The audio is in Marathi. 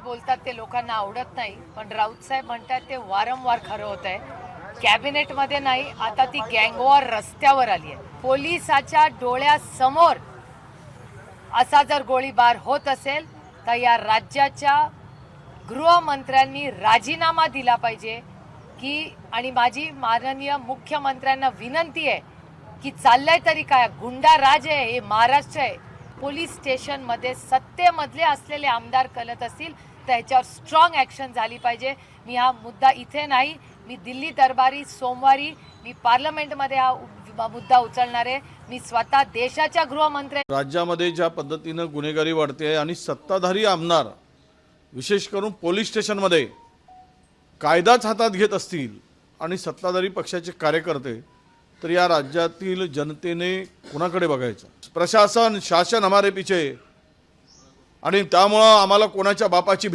बोलतात ते लोकांना आवडत नाही पण राऊत साहेब म्हणतात ते वारंवार खरं होत आहे. कॅबिनेटमध्ये नाही आता ती गँगवॉर रस्त्यावर आली आहे. पोलिसाच्या डोळ्यासमोर असा जर गोळीबार होत असेल तर या राज्याच्या गृहमंत्र्यांनी राजीनामा दिला पाहिजे की आणि माझी माननीय मुख्यमंत्र्यांना विनंती आहे की चाललंय तरी काय? गुंडा राज आहे हे महाराष्ट्र आहे. पोलीस स्टेशनमध्ये सत्तेमधले असलेले आमदार कलत असतील तर ह्याच्यावर स्ट्रॉंग ॲक्शन झाली पाहिजे. मी हा मुद्दा इथे नाही मी दिल्ली दरबारी सोमवारी मी पार्लमेंटमध्ये हा मुद्दा उचलणार आहे. मी स्वतः देशाच्या गृहमंत्री राज्यामध्ये ज्या पद्धतीनं गुन्हेगारी वाढते आणि सत्ताधारी आमदार विशेष करून पोलीस स्टेशनमध्ये कायदाच हातात घेत असतील आणि सत्ताधारी पक्षाचे कार्यकर्ते तर या राज्यातील जनतेने कुणाकडे बघायचं? प्रशासन शासन हमारे पिछे. आणि त्यामुळं आम्हाला कोणाच्या बापाची